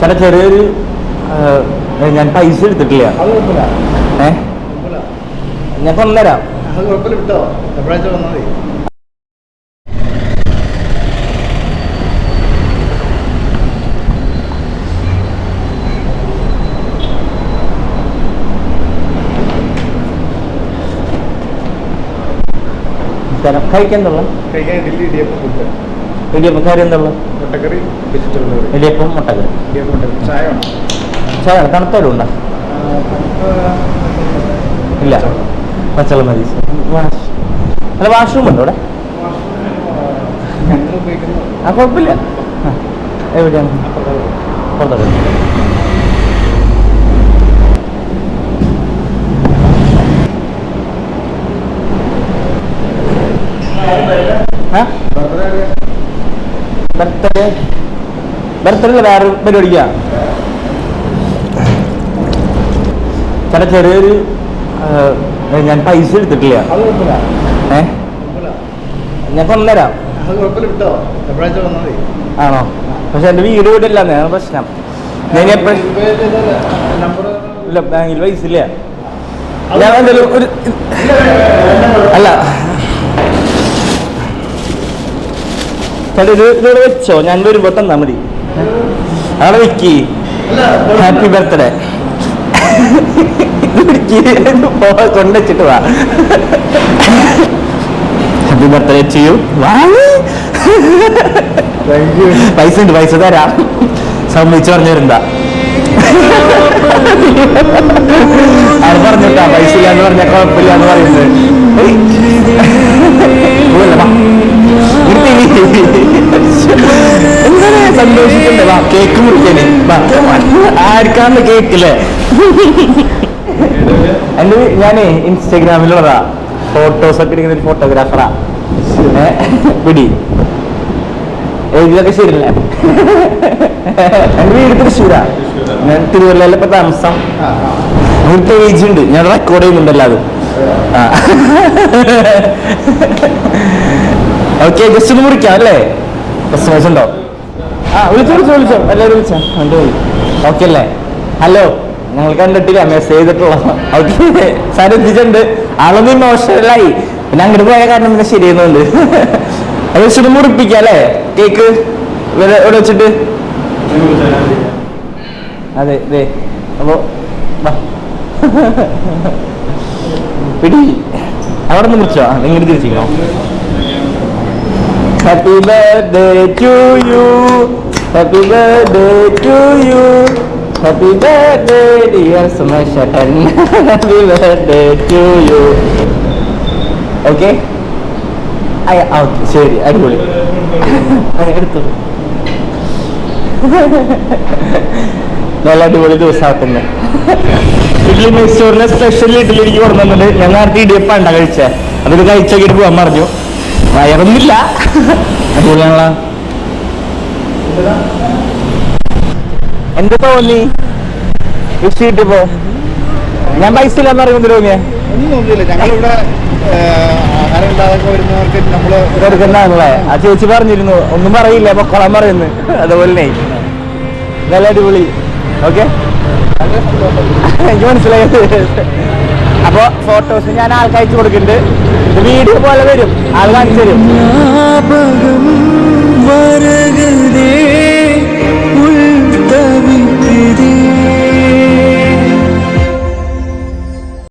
ചേട്ടാ ചെറിയൊരു ഞാൻ പൈസ എടുത്തിട്ടില്ല. ഏ? ഞാൻ കൊണ്ടുതരാം കഴിക്കാൻ കഴിക്കാൻ ഇടിയപ്പം കാര്യം ഇടിയപ്പം കറി എന്തുള്ള? മുട്ടക്കറി വെജിറ്റബിൾ കറി. ഇടിയപ്പം മുട്ടക്കറി. ഇടിയപ്പം മുട്ടക്കറി. ചായ ചായ തണുത്തരും ഉണ്ടോ ഇല്ല. പച്ചവെള്ളം മതി. അല്ല വാഷ്റൂം ഉണ്ടോ ഉപയോഗിക്കുന്നത് ആ കുഴപ്പമില്ല. എവിടെയാണ്? പുറത്തോട്ട് ആ? ബർത്ത്ഡേ. ബർത്ത്ഡേ വേറെ പരിപാടിക്കാ ചേട്ടാ ചെറിയൊരു ഞാൻ പൈസ എടുത്തിട്ടില്ല. ഏ? ഞാൻ കൊണ്ടുതരാം എപ്പോഴാഴ്ച ആണോ? പക്ഷെ എന്റെ വീട് ഇവിടെ ഇല്ല അതാണ് പ്രശ്നം. ഞാൻ ഇല്ല ബാങ്കിൽ പൈസ ഇല്ല. ഞാൻ എന്തെങ്കിലും ഒരു അല്ല ഇത് വെച്ചോ. ഞാൻ വരുമ്പോ തന്നാ മതി. അവിടെ വെക്കി. ഹാപ്പി ബർത്ത്ഡേ കൊണ്ടുവച്ചിട്ട് വാ. ഹാപ്പി ബർത്ത്ഡേ ചെയ്യൂ പൈസ ഉണ്ട് പൈസ തരാ. സമ്മതിച്ചു പറഞ്ഞിരുന്നാ അത് പറഞ്ഞിട്ടാ പൈസ ഇല്ലാന്ന് പറഞ്ഞ കുഴപ്പമില്ല എന്ന് പറയുന്നത് കേക്ക് മുറിക്കാന് വാ. ആർക്കാന്ന് കേക്കില്ലേ? എന്റെ ഞാനേ ഇൻസ്റ്റാഗ്രാമിലുള്ളതാ. ഫോട്ടോസ് ഒക്കെ എടുക്കുന്ന ഒരു ഫോട്ടോഗ്രാഫറാ പിടി. എഴുതിയതൊക്കെ ശരിയല്ലേ? എന്റെ വീട് തൃശ്ശൂരാ. ഞാൻ തിരുവല്ലയിലെ ഇപ്പൊ താമസം. ഒരു ഏജ് ഉണ്ട്. ഞാൻ റെക്കോർഡ് ചെയ്യുന്നുണ്ടല്ലോ അത്. ഓക്കെ ജസ്റ്റ് ഒന്ന് മുറിക്കാം അല്ലേ? കസ്റ്റമേഴ്സ് ഉണ്ടോ ആ വിളിച്ചോ വിളിച്ചോ വിളിച്ചോ. എല്ലാവരും വിളിച്ചോ. എന്റെ പോയി ഓക്കെ അല്ലേ? ഹലോ ഞങ്ങൾ കണ്ടിട്ടില്ല മെസ്സേജ് ചെയ്തിട്ടുള്ള. ഓക്കെ സാർ എത്തിച്ചിട്ടുണ്ട്. ആളൊന്നും ഇമോഷണലായി പിന്നെ അങ്ങോട്ട് പോയ കാരണം പിന്നെ ശരിയെന്നുണ്ട് അത് വെച്ചിട്ട് മുറിപ്പിക്കാം അല്ലേ? കേക്ക് ഇവിടെ വെച്ചിട്ട്. അതെ അതെ അപ്പോ. പിടി. അവിടെ നിന്ന് മുറിച്ചോ? നിങ്ങൾ ഇങ്ങോട്ട് തിരിച്ചിക്കണോ happy birthday to Happy happy birthday to Happy happy dear dear Happy happy birthday to you okay okay ശരി അടിപൊളി. എടുത്തു. നല്ല അടിപൊളി ദിവസമാക്കുന്നു ഇഡ്ലി മൈസൂരിലെ സ്പെഷ്യൽ ഇഡ്ലി എനിക്ക് കൊണ്ടുവന്നിട്ട് ഞാൻ നേരത്തെ ഇടിയപ്പാണ്ടാ കഴിച്ചേ. അതൊരു കഴിച്ചോക്കിട്ട് പോകാൻ പറഞ്ഞു. വയറൊന്നുമില്ല. അടിപൊളിയാണല്ലോ. എന്ത് തോന്നി വിഷ് കിട്ടിയപ്പോ? ഞാൻ പൈസ ഇല്ലാന്ന് പറയുമ്പോൾ തോന്നിയേ ഒന്നും ഞങ്ങളിവിടെ ആ ചേച്ചി പറഞ്ഞിരുന്നു. ഒന്നും പറയില്ല പൊക്കോളാൻ പറയുന്നു. അതുപോലെ നല്ല അടിപൊളി. ഓക്കെ? എനിക്ക് മനസ്സിലായത് അപ്പോൾ ഫോട്ടോസ് ഞാൻ ആൾക്കയച്ചു കൊടുക്കുന്നുണ്ട്. വീഡിയോ പോലെ വരും. ആൾ കാണിച്ചു തരും.